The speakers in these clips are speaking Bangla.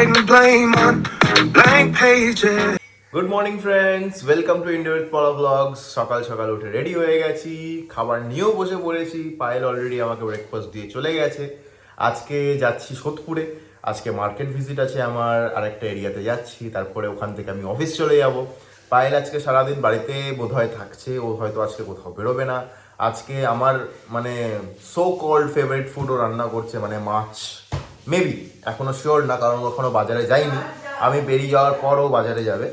writing blame on blank pages. Good morning friends welcome to ইন্ডিয়ার পলা ব্লগস সকাল সকাল উঠে রেডি হয়ে গেছি। খাবার নিয়েও বসে পড়েছি। পায়েল অলরেডি আমাকে ব্রেকফাস্ট দিয়ে চলে গেছে। আজকে যাচ্ছি সোদপুরে। আজকে মার্কেট ভিজিট আছে আমার। আরেকটা এরিয়াতে যাচ্ছি। তারপরে ওখান থেকে আমি অফিস চলে যাব। পায়েল আজকে সারাদিন বাড়িতে বোধহয় থাকছে। ও হয়তো আজকে কোথাও বেরোবে না। আজকে আমার মানে সো কল্ড ফেভারিট ফুড ও রান্না করছে মানে মাছ। মেবি এখনও শিওর না, কারণ ও এখনও বাজারে যাইনি। আমি বেরিয়ে যাওয়ার পরও বাজারে যাবে।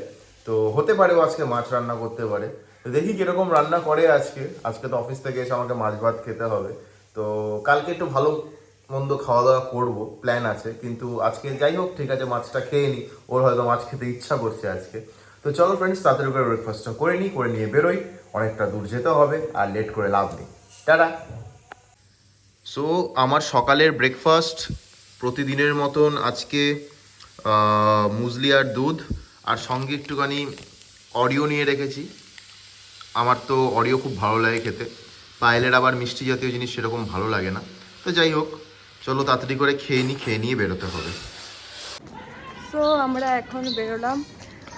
তো হতে পারে ও আজকে মাছ রান্না করতে পারে। তো দেখি কীরকম রান্না করে আজকে। আজকে তো অফিস থেকে এসে আমাকে মাছ ভাত খেতে হবে। তো কালকে একটু ভালো মন্দ খাওয়া দাওয়া করব প্ল্যান আছে। কিন্তু আজকে যাই হোক, ঠিক আছে, মাছটা খেয়ে নিই ওর হয়তো মাছ খেতে ইচ্ছা করছে আজকে। তো চলো ফ্রেন্ডস তাড়াতাড়ি করে ব্রেকফাস্টটা করে নিই করে নিয়ে বেরোই। অনেকটা দূর যেতে হবে, আর লেট করে লাভ নেই। টাটা! সো আমার সকালের ব্রেকফাস্ট প্রতিদিনের মতন আজকে মুসলি আর দুধ আর সঙ্গে একটুখানি অডিও নিয়ে রেখেছি। আমার তো অডিও খুব ভালো লাগে খেতে। পায়েলের আবার মিষ্টি জাতীয় জিনিস সেরকম ভালো লাগে না। তো যাই হোক, চলো তাড়াতাড়ি করে খেয়ে নিই খেয়ে নিয়ে বেরোতে হবে। সো আমরা এখন বেরোলাম।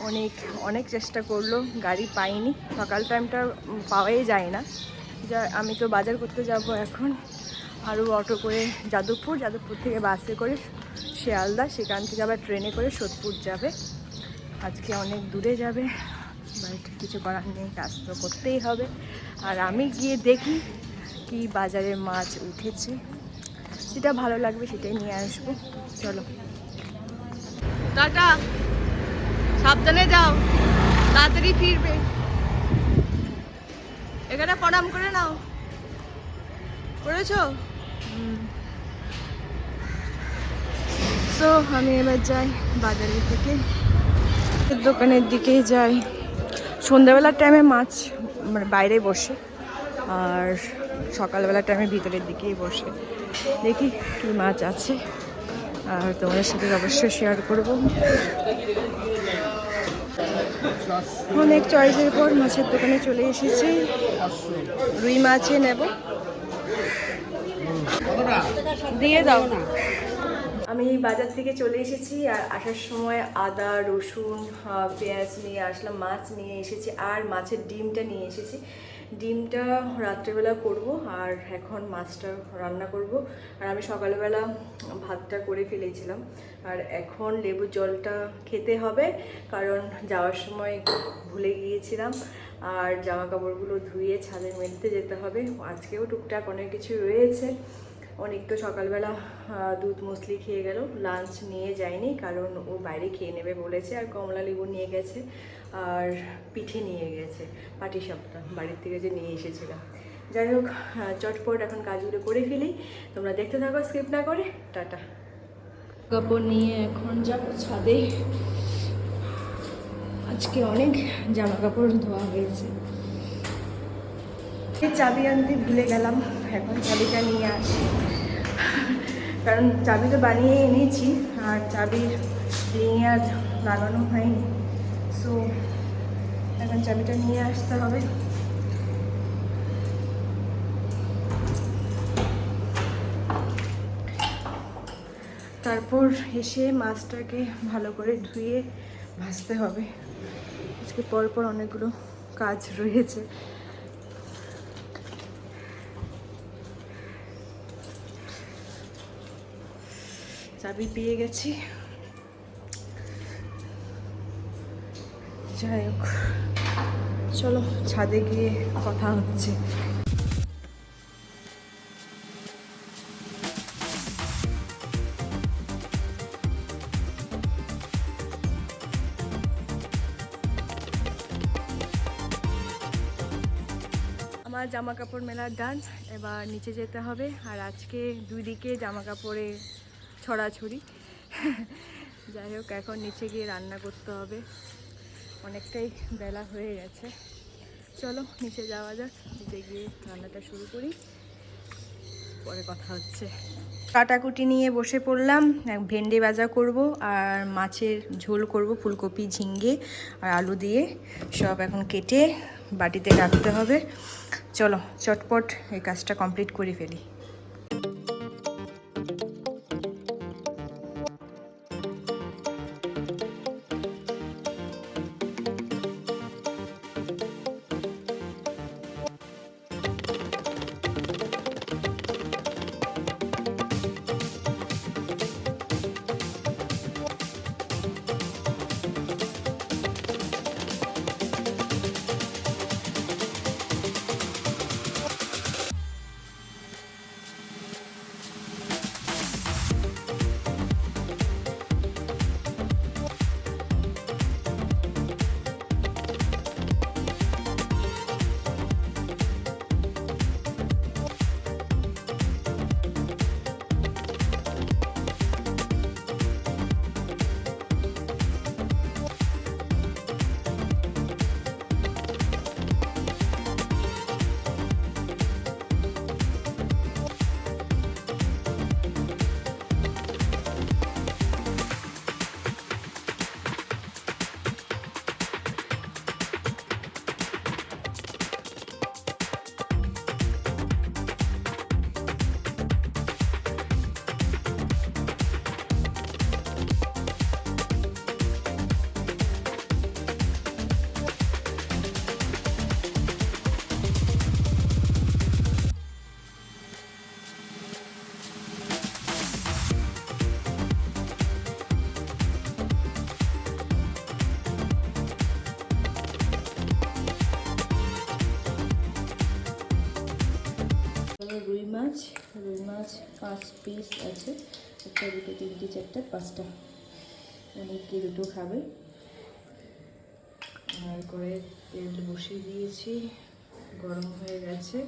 অনেক অনেক চেষ্টা করল, গাড়ি পাইনি। সকাল টাইমটা পাওয়াই যায় না। যা, আমি তো বাজার করতে যাব এখন। আরও অটো করে যাদবপুর যাদবপুর থেকে বাসে করে শিয়ালদা, সেখান থেকে আবার ট্রেনে করে সোদপুর যাবে। আজকে অনেক দূরে যাবে বাট কিছু করার নেই, কাজ তো করতেই হবে। আর আমি গিয়ে দেখি কি বাজারে মাছ উঠেছে। যেটা ভালো লাগবে সেটাই নিয়ে আসব। চলো। টাটা। সাবধানে যাও। তাড়াতাড়ি ফিরবে। এখানে প্রণাম করে নাও। করেছ? তো আমি এবার যাই বাজারের থেকে দোকানের দিকে যাই। সন্ধ্যাবেলার টাইমে মাছ মানে বাইরে বসে, আর সকালবেলার টাইমে ভিতরের দিকেই বসে। দেখি কি মাছ আছে, আর তোমাদের সাথে অবশ্যই শেয়ার করব। অনেক চয়েসের পর মাছের দোকানে চলে এসেছি। রুই মাছে নেব। দিয়ে দাও। না আমি বাজার থেকে চলে এসেছি আর আসার সময় আদা রসুন পেঁয়াজ নিয়ে আসলাম মাছ নিয়ে এসেছি আর মাছের ডিমটা নিয়ে এসেছি। ডিমটা রাত্রেবেলা করব আর এখন মাছটা রান্না করব। আর আমি সকালবেলা ভাতটা করে ফেলেছিলাম। আর এখন লেবুর জলটা খেতে হবে কারণ যাওয়ার সময় ভুলে গিয়েছিলাম। আর জামা কাপড়গুলো ধুয়ে ছাদে মেলতে যেতে হবে। আজকেও টুকটাক অনেক কিছু রয়েছে। অনেক তো সকালবেলা দুধ মুসলি খেয়ে গেল। লাঞ্চ নিয়ে যায়নি কারণ ও বাইরে খেয়ে নেবে বলেছে আর কমলা লেবু নিয়ে গেছে আর পিঠে নিয়ে গেছে পাটি সাপটা বাড়ির থেকে যে নিয়ে এসেছিলাম যাই হোক চটপট এখন কাজগুলো করে ফেলি। তোমরা দেখতে থাকো স্কিপ না করে। টাটা। কাপড় নিয়ে এখন যাব ছাদে। আজকে অনেক জামা কাপড় ধোয়া হয়েছে। চাবি আনতে ভুলে গেলাম এখন চাবিটা নিয়ে আসি। কারণ চাবি তো বানিয়ে এনেছি আর চাবির রিং আর লাগানো হয়নি। সো এখন চাবিটা নিয়ে আসতে হবে। তারপর এসে মাছটাকে ভালো করে ধুয়ে ভাজতে হবে। আজকে পরপর অনেকগুলো কাজ রয়েছে। চাবি পেয়ে গেছি। যাই হোক, চলো ছাদে গিয়ে কথা হচ্ছে। আমার জামা কাপড় মেলার ডান এবার নিচে যেতে হবে। আর আজকে দুই দিকে জামা কাপড়ে ছড়াছড়ি। যাই হোক, এখন নিচে গিয়ে রান্না করতে হবে। অনেকটাই বেলা হয়ে গেছে। চলো, নিচে যাওয়া যাক। নিচে গিয়ে রান্নাটা শুরু করি। পরে কথা হচ্ছে। কাটাকুটি নিয়ে বসে পড়লাম। ভেন্ডি ভাজা করব আর মাছের ঝোল করব, ফুলকপি ঝিঙ্গে আর আলু দিয়ে। সব এখন কেটে বাটিতে রাখতে হবে। চলো, চটপট এই কাজটা কমপ্লিট করে ফেলি। পাঁচ পিস আছে। একটা, দুটো, তিনটে, চারটে, পাঁচটা। অনেকে দুটো খাবে? আর করে তেল বসিয়ে দিয়েছি। গরম হয়ে গেছে।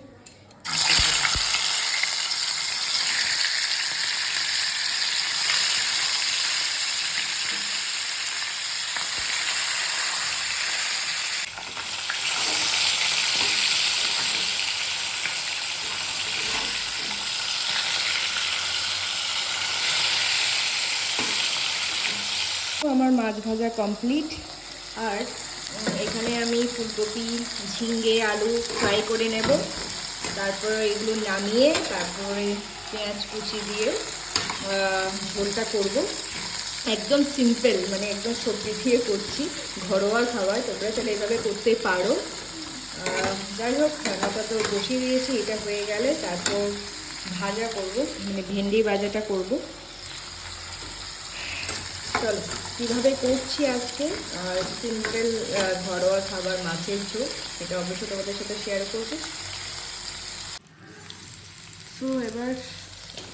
আমার মাছ ভাজা কমপ্লিট আর এখানে আমি ফুলকপি ঝিঙ্গে আলু ফ্রাই করে নেব। তারপর এগুলো নামিয়ে তারপরে পেঁয়াজ কুচি দিয়ে ঝোলটা করব। একদম সিম্পল মানে একদম সবজি দিয়ে করছি। ঘরোয়া খাবার, তোমরা তাহলে এভাবে করতে পারো। যাই হোক, রান্নাটা তো বসিয়ে দিয়েছি, এটা হয়ে গেলে তারপর ভাজা করব মানে ভেন্ডি ভাজাটা করব। চলো। কীভাবে করছি আজকে? আর সিম্পল ঘরোয়া খাবার, মাছের ঝোল এটা অবশ্যই তোমাদের সাথে শেয়ার করব। তো এবার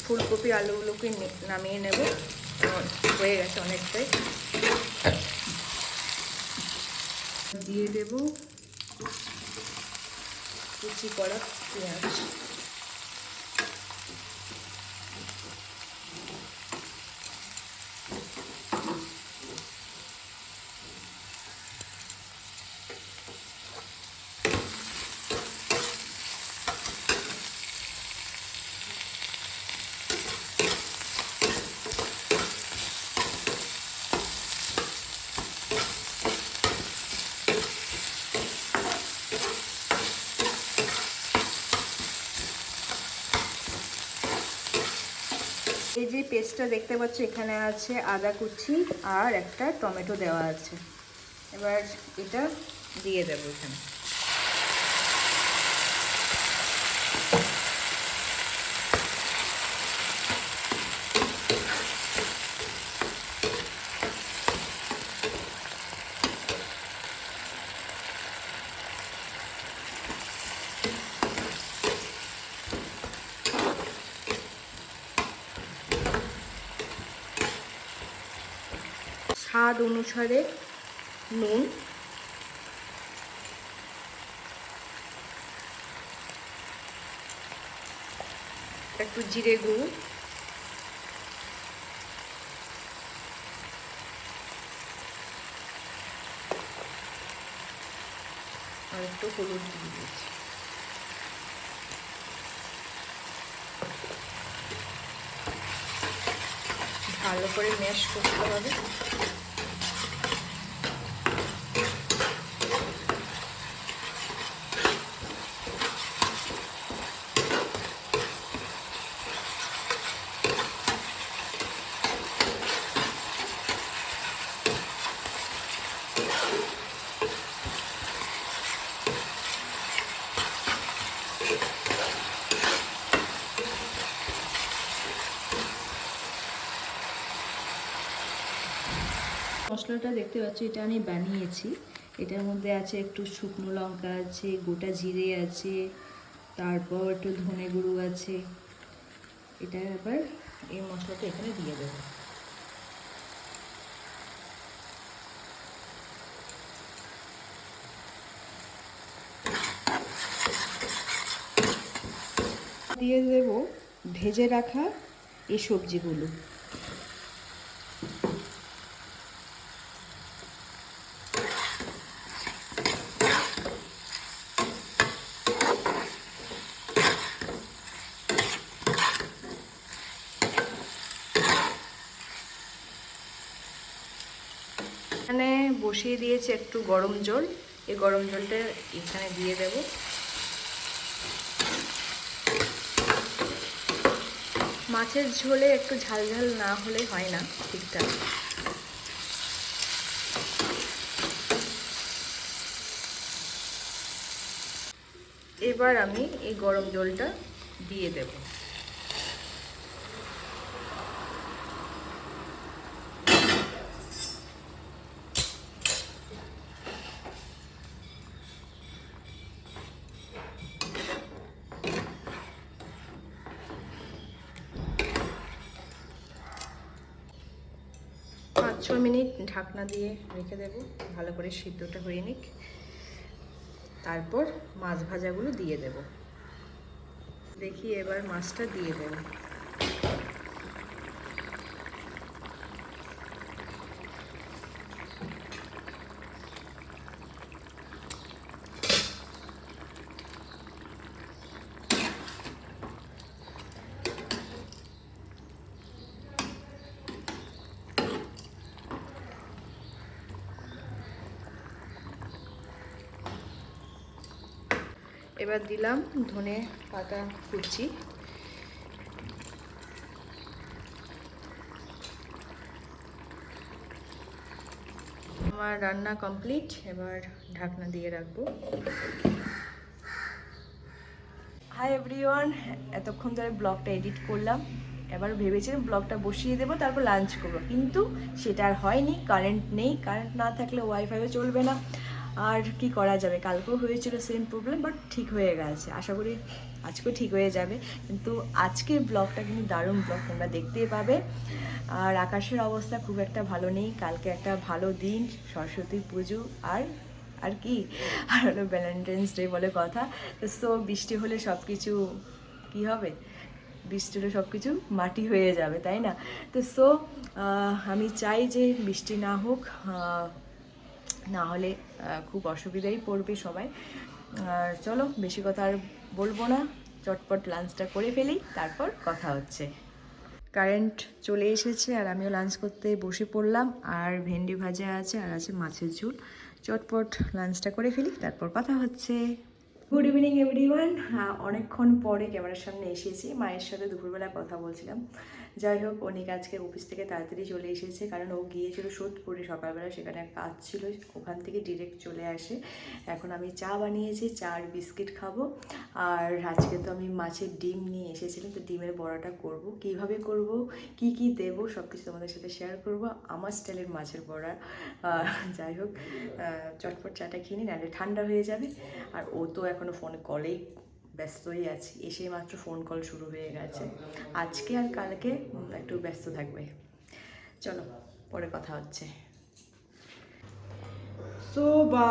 ফুলকপি আলুগুলোকে নামিয়ে নেব। হয়ে গেছে অনেকটাই। দিয়ে দেব কুচি করা পেঁয়াজ এই যে পেস্টটা দেখতে পাচ্ছ, এখানে আছে আদা কুচি আর একটা টমেটো দেওয়া আছে। এবার এটা দিয়ে দেবো এখানে। স্বাদ অনুসারে নুন। একটু জিরে গুঁড়ো। আর একটু হলুদ দিয়ে দিয়েছি। ভালো করে ম্যাশ করতে হবে। মশলাটা দেখতে পাচ্ছ, এটা আমি বানিয়েছি। এটার মধ্যে আছে একটু শুকনো লঙ্কা আছে, গোটা জিরে আছে, তারপর একটু ধনে গুঁড়ো আছে। এটা আবার এই মশলাটা এখানে দিয়ে দেবো। দিয়ে দেব ভেজে রাখা এই সবজিগুলো এখানে বসিয়ে দিয়েছি একটু গরম জল। এই গরম জলটা এখানে দিয়ে দেব। মাছের ঝোলে একটু ঝাল ঝাল না হলে হয় না ঠিকঠাক। এবার আমি এই গরম জলটা দিয়ে দেব। ছ মিনিট ঢাকনা দিয়ে রেখে দেব। ভালো করে সিদ্ধটা হয়ে নিক। তারপর মাছ ভাজাগুলো দিয়ে দেব। দেখি এবার মাছটা দিয়ে দেব। এবার দিলাম ধনে পাতা কুচি। আমার রান্না কমপ্লিট, এবার ঢাকনা দিয়ে রাখব। হাই এভরিওয়ান এতক্ষণ ধরে ব্লগটা এডিট করলাম। এবার ভেবেছিলাম ব্লগটা বসিয়ে দেবো, তারপর লাঞ্চ করব। কিন্তু সেটা আর হয়নি কারেন্ট নেই কারেন্ট না থাকলে ওয়াইফাইও চলবে না। আর কি করা যাবে? কালকেও হয়েছিল সেম প্রবলেম বাট ঠিক হয়ে গেছে। আশা করি আজকেও ঠিক হয়ে যাবে। কিন্তু আজকের ব্লগটা কিন্তু দারুণ ব্লগ তোমরা দেখতেই পাবে। আর আকাশের অবস্থা খুব একটা ভালো নেই। কালকে একটা ভালো দিন, সরস্বতী পুজো, আর আর কি? আর হলো ভ্যালেন্টাইন্স ডে বলে কথা। তো সো বৃষ্টি হলে সব কিছু কী হবে? বৃষ্টি হলে সব কিছু মাটি হয়ে যাবে, তাই না? তো সো আমি চাই যে বৃষ্টি না হোক না হলে খুব অসুবিধাই পড়বে সবাই। আর চলো, বেশি কথা আর বলব না। চটপট লাঞ্চটা করে ফেলি, তারপর কথা হচ্ছে। কারেন্ট চলে এসেছে, আর আমিও লাঞ্চ করতে বসে পড়লাম। আর ভেন্ডি ভাজা আছে, আর আছে মাছের ঝোল। চটপট লাঞ্চটা করে ফেলি, তারপর কথা হচ্ছে। গুড ইভিনিং এভরিওয়ান অনেকক্ষণ পরে ক্যামেরার সামনে এসেছি। মায়ের সাথে দুপুরবেলা কথা বলছিলাম। যাই হোক, অনিক আজকে অফিস থেকে তাড়াতাড়ি চলে এসেছে, কারণ ও গিয়েছিল সোদপুরে সকালবেলা, সেখানে কাজ ছিল, ওখান থেকে ডিরেক্ট চলে আসে। এখন আমি চা বানিয়েছি চা আর বিস্কিট খাব, আর আজকে তো আমি মাছের ডিম নিয়ে এসেছিলাম, তো ডিমের বড়াটা করব। কীভাবে করব, কি কি দেবো সব কিছু তোমাদের সাথে শেয়ার করব, আমার স্টাইলের মাছের বড়া। যাই হোক চটপট চাটা খেয়ে নাহলে ঠান্ডা হয়ে যাবে। আর ও তো এখনও ফোন কলেই ব্যস্তই আছি। এসে মাত্র ফোন কল শুরু হয়ে গেছে। আজকে আর কালকে একটু ব্যস্ত থাকবে। চলো পরে কথা হচ্ছে। তো বা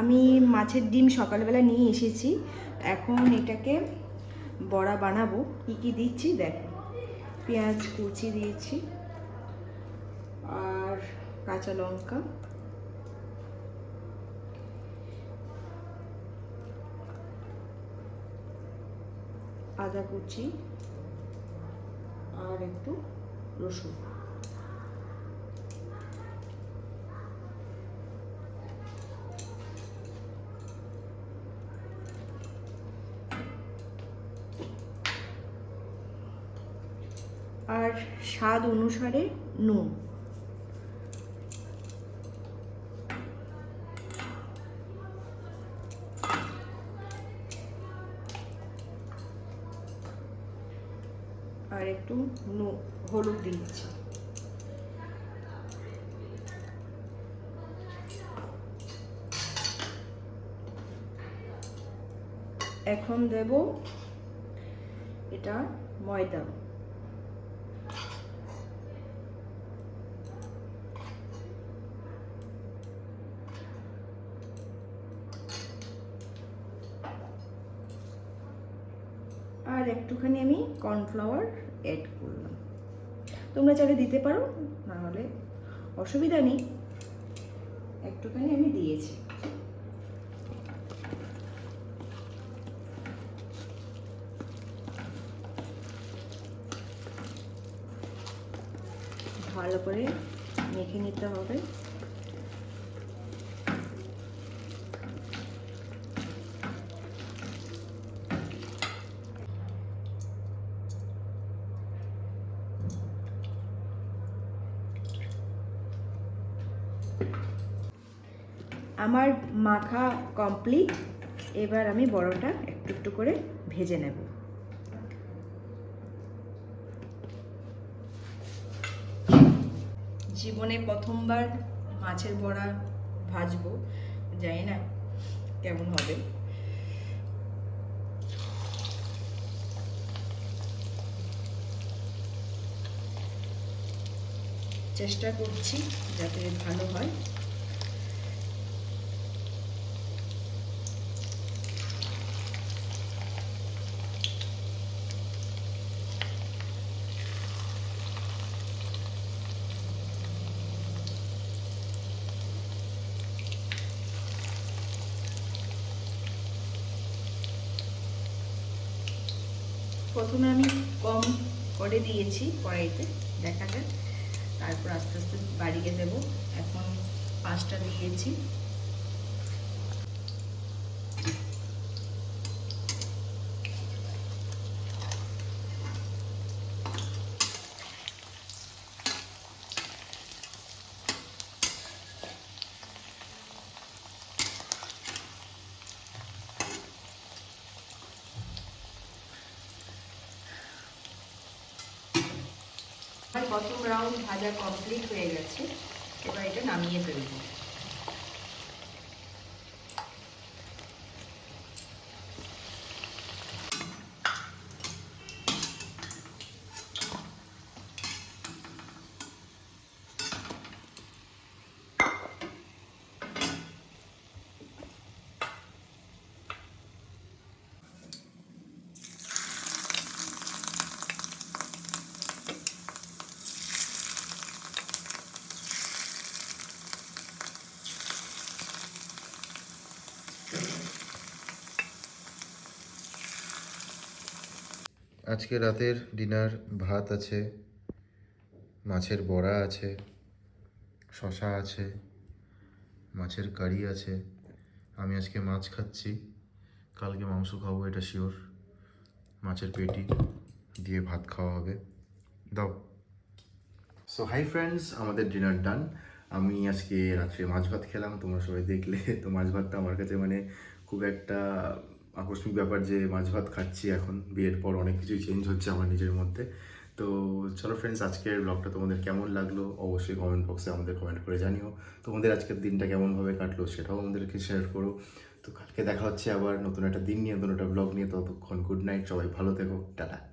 আমি মাছের ডিম সকালবেলা নিয়ে এসেছি। এখন এটাকে বড়া বানাবো। কী কী দিচ্ছি দেখো। পেঁয়াজ কুচি দিয়েছি। আর কাঁচা লঙ্কা। আদা কুচি আর একটু রসুন। আর স্বাদ অনুসারে নুন। আর একটু হলুদ দিচ্ছি। এখন দেব এটা ময়দা। আর একটুখানি আমি কর্নফ্লাওয়ার অ্যাড করলাম। তোমরা চাইলে দিতে পারো, না হলে অসুবিধা নেই। একটুখানি আমি দিয়েছি। ভালো করে মেখে নিতে হবে। আমার মাখা কমপ্লিট এবার আমি বড়টা একটু একটু করে ভেজে নেব। জীবনে প্রথমবার মাছের বড়া ভাজবো, জানি না কেমন হবে। চেষ্টা করছি যাতে ভালো হয়। প্রথমে আমি কম করে দিয়েছি কড়াইতে, দেখা যাক। তারপর আস্তে আস্তে বাড়িয়ে দেব। এখন পাঁচটা দিয়েছি। প্রথম রাউন্ড ভাজা কমপ্লিট হয়ে গেছে এবার এটা নামিয়ে ফেলব। আজকে রাতের ডিনার, ভাত আছে, মাছের বড়া আছে শশা আছে, মাছের কারি আছে। আমি আজকে মাছ খাচ্ছি, কালকে মাংস খাব, এটা শিওর মাছের পেটি দিয়ে ভাত খাওয়া হবে। দাও। সো হাই ফ্রেন্ডস আমাদের ডিনার ডান আমি আজকে রাত্রে মাছ ভাত খেলাম, তোমরা সবাই দেখলে। তো মাছ ভাতটা আমার কাছে মানে খুব একটা আকস্মিক ব্যাপার যে মাছ ভাত খাচ্ছি এখন, বিয়ের পর অনেক কিছুই চেঞ্জ হচ্ছে আমার নিজের মধ্যে। তো চলো ফ্রেন্ডস আজকের ব্লগটা তোমাদের কেমন লাগল অবশ্যই কমেন্ট বক্সে আমাদের কমেন্ট করে জানিও। তোমাদের আজকের দিনটা কেমনভাবে কাটলো সেটাও আমাদেরকে শেয়ার করো। তো কালকে দেখা হচ্ছে আবার নতুন একটা দিন নিয়ে, নতুন একটা ব্লগ নিয়ে, ততক্ষণ গুড নাইট সবাই ভালো থেকো, টাটা।